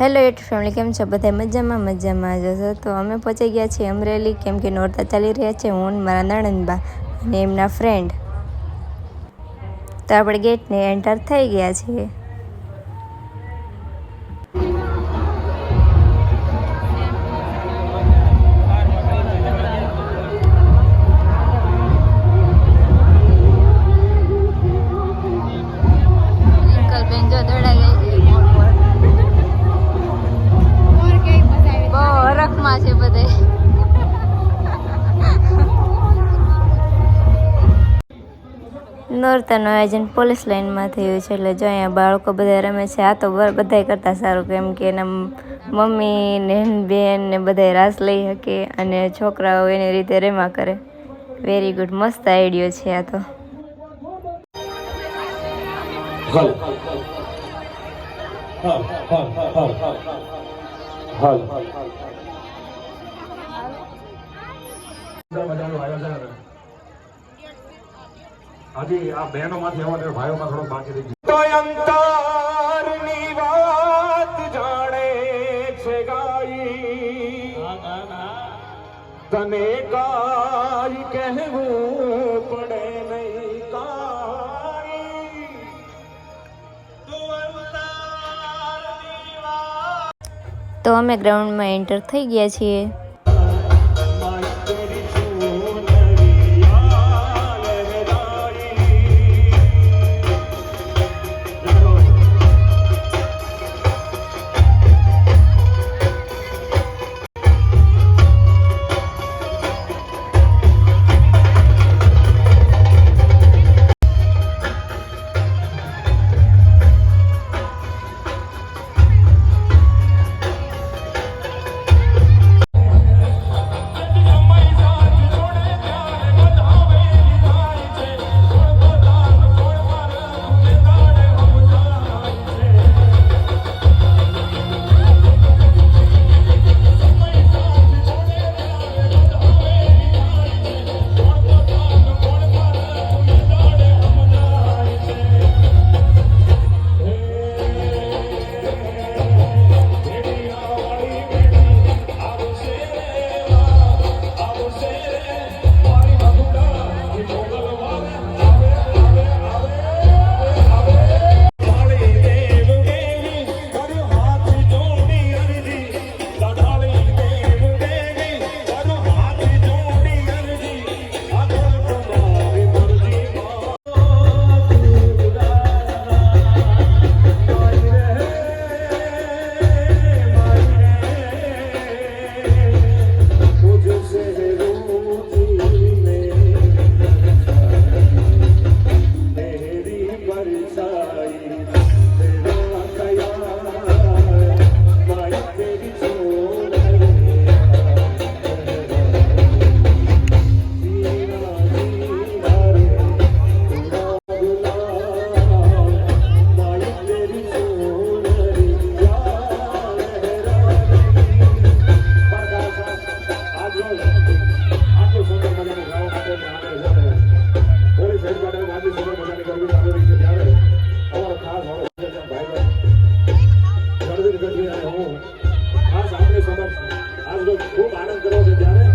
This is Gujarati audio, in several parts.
હેલો એટ ફેમિલી કેમ છો? બધા મજામાં મજામાં જશો તો અમે પહોંચી ગયા છીએ અમરેલી, કેમ કે નોરતા ચાલી રહ્યા છે. હું મારા નણંદબા અને એમના ફ્રેન્ડ તો આપણે ગેટને એન્ટર થઈ ગયા છીએ. નોરતાનું આયોજન પોલીસ લાઇનમાં થયું છે એટલે જો અહીંયા બાળકો બધા રમે છે, આ તો બધાય કરતાં સારું કેમ કે એના મમ્મી ને બેન ને બધા રાસ લઈ શકે અને છોકરાઓ એની રીતે રેમા કરે. વેરી ગુડ મસ્ત આઈડિયો છે આ તો. હલ. હલ હલ હલ મજાનું હજી આ બહેનો માંથી આવવા ભાઈઓમાં થોડો બાકી રહી ગયું. તો અંતરની વાત જાણે છે ગાઈ. તને કાઈ કહેવું પડે નહીં કાઈ. તો અમે ગ્રાઉન્ડમાં એન્ટર થઈ ગયા છીએ. you. told અને હું ખાસ આપણે સમક્ષ આજ રોજ ખૂબ આનંદ કર્યો છે. ત્યારે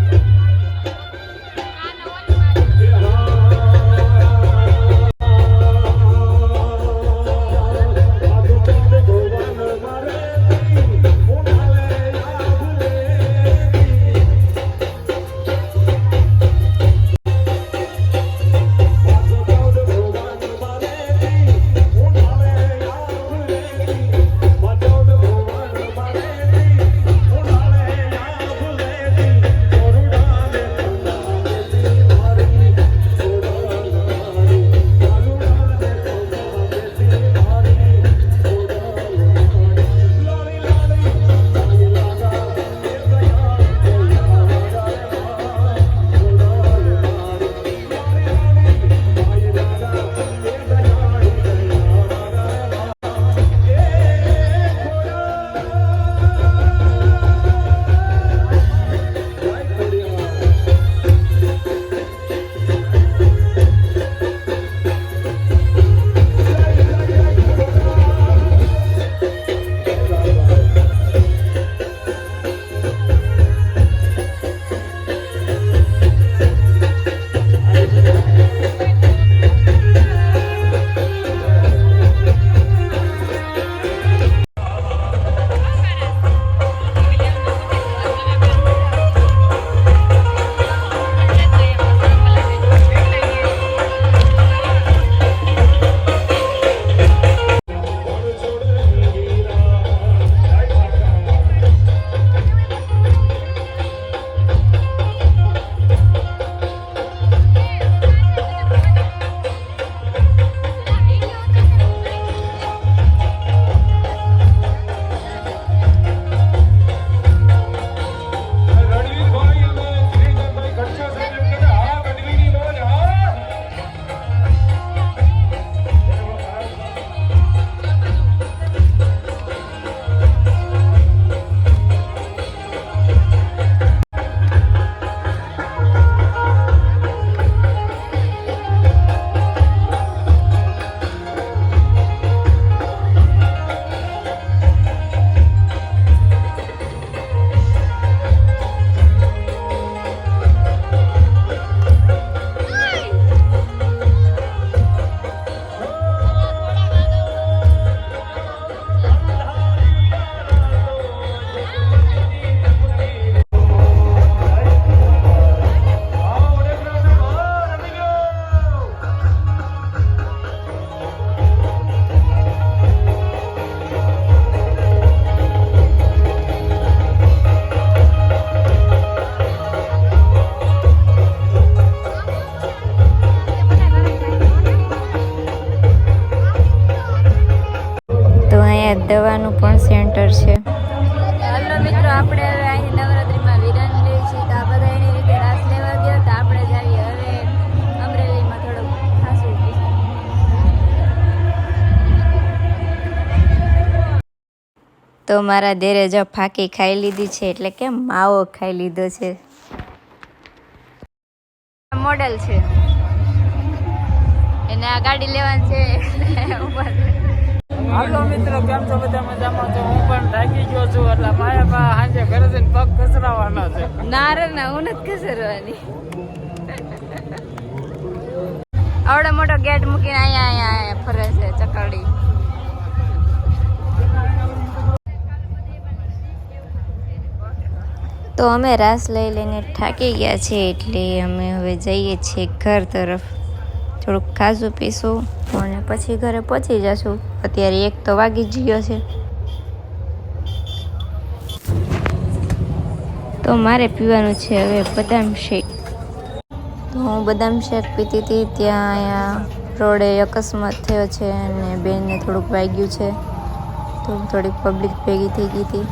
દવાનું પણ સેન્ટર છે. હાલો મિત્રો આપણે હવે અહીં નવરાત્રિમાં વિરામ લઈએ છીએ તો આ બધા એની રીતે રાસ લેવા ગયા તો આપણે જઈએ હવે અમરેલીમાં થોડુંક ખાસું તો મારા દેરે જો ફાંકી ખાઈ લીધી છે એટલે કે માવો ખાઈ લીધો છે. મોડેલ છે. એને આ ગાડી લેવાની છે. છે. હાલો મિત્રો, કેમ છો બધા મજામાં? છો હું પણ થાકી ગયો છું, એટલે મારા પા સાંજે ઘરે જઈને પગ કચરાવાના છે. ના ના, હું નથી કસરવાની આવડો મોટો ગેટ મૂકીને અહીંયા અહીંયા અહીંયા ફરે છે, ચકરડી. તો અમે રાસ લઈ લઈને થાકી ગયા છીએ, એટલે અમે હવે જઈએ છીએ ઘર તરફ. થોડુંક ખાસું પીશું અને પછી ઘરે પહોંચી જશું. અત્યારે એક તો વાગી જ ગયો છે. તો મારે પીવાનું છે હવે બદામ શેક. તો હું બદામ શેક પીતી હતી, ત્યાં અહીંયા રોડે અકસ્માત થયો છે અને બેનને થોડુંક વાગ્યું છે. તો થોડીક પબ્લિક ભેગી થઈ ગઈ હતી.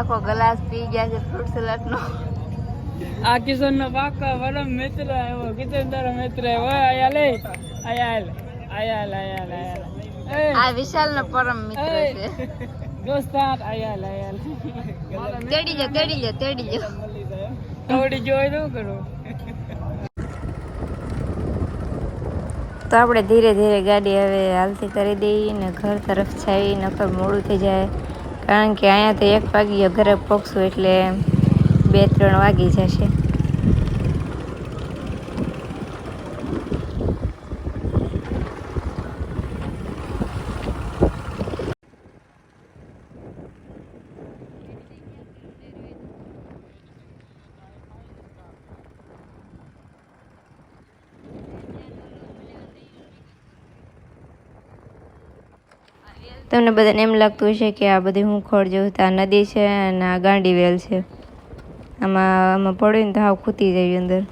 આખો ગ્લાસ પી ગયા છે ફ્રૂટ સલાડનો આ કિશન નો પાકા વડો મિત્ર આવ્યો. કિશન તારો મિત્ર આવ્યો. આયા લે. આયા લે. આયા લે આયા લે આ વિશાલનો પરમ મિત્ર છે. દોસ્તાર આયા લે આયા લે. તેડી જો તેડી જો તેડી જો. તોડી જોઈ દઉં કરો? તો આપણે ધીરે ધીરે ગાડી હવે હાલતી કરી દઈએ ને ઘર તરફ જાય નકર મોડું થઈ જાય. કારણ કે અહીંયા તો એક વાગ્યે ઘરે પહોંચશું એટલે બે ત્રણ વાગી જશે. તમને બધાને એમ લાગતું હશે કે આ બધી હું ખોળ જેવું આ નદી છે અને આ ગાંડી વેલ છે. આમાં આમાં પડ્યું ને તો હાવ ખૂતી જાય અંદર.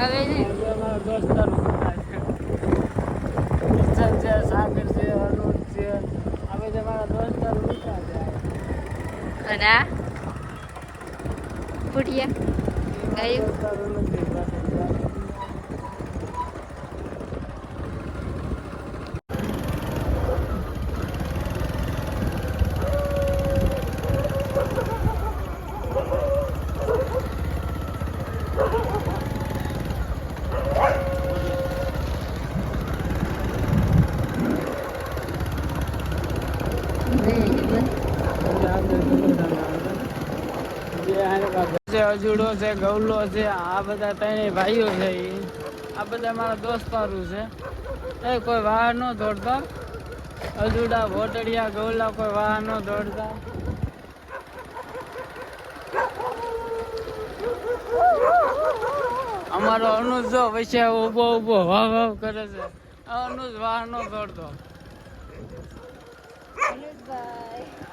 હવે ને અમારા દોસ્તારો કિશન છે સાગર છે અરુણ છે આ બધા મારા દોસ્તારો ઉઠા છે અને આ ફૂટિયા ગાયું દોસ્તારો નથી પાછળ. અજુડો છે ગૌલો છે, આ બધા ત્રણેય ભાઈઓ છે એ આ બધા મારા દોસ્તારો છે. એ કોઈ વાહન ન દોડતા. અજુડા, ભોટડિયા ગૌલા કોઈ વાહન ન દોડતા. અમારો અનુજ જો વૈસે ઊભો ઊભો વાવ વાવ કરે છે. અનુજ વાહન ન દોડતો.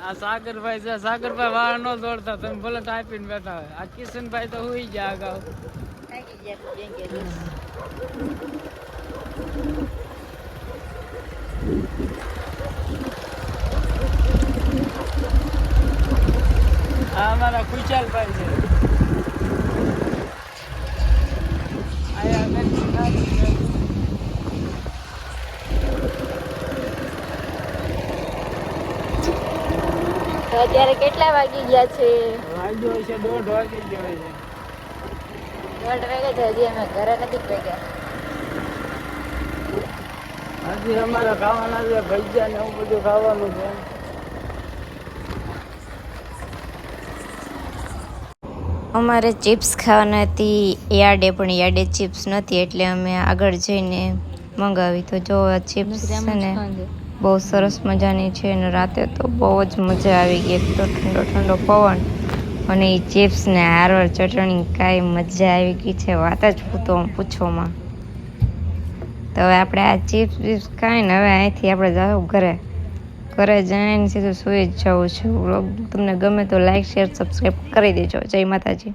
આ સાગરભાઈ છે. સાગરભાઈ વાહન ન દોડતા, તમે ભલે ટાઈપીને બેઠા હોય. આ કિશનભાઈ તો હુઈ ગયા અગાઉ. આ અમારા ખુશાલભાઈ છે આયા બેઠી નાખી છે. તો અત્યારે કેટલા વાગી ગયા છે? વાગ્યો હશે દોઢ વાગી ગયો છે. દોઢ વાગે છે હજી અમે ઘરે નથી ભેગા. હજી અમારે ખાવાના છે ભજીયા ને એવું બધું ખાવાનું છે. અમારે ચિપ્સ ખાવાના હતી યાર્ડે પણ યાર્ડે ચિપ્સ નથી એટલે અમે આગળ જઈને મંગાવી. તો જો ચિપ્સ છે ને. બહુ સરસ મજાની છે અને રાતે તો બહુ જ મજા આવી ગઈ. એક તો ઠંડો ઠંડો પવન અને એ ચિપ્સ ને હારવાર, ચટણી, કાંઈ મજા આવી ગઈ છે. વાત જ પૂતો પૂછોમાં. તો હવે આપણે આ ચિપ્સ વિપ્સ ખાઈને હવે અહીંથી આપણે જાવ ઘરે. ઘરે જઈને સીધું સુઈ જ જવું છે. તમને ગમે તો લાઈક, શેર, સબસ્ક્રાઈબ કરી દેજો. જય માતાજી.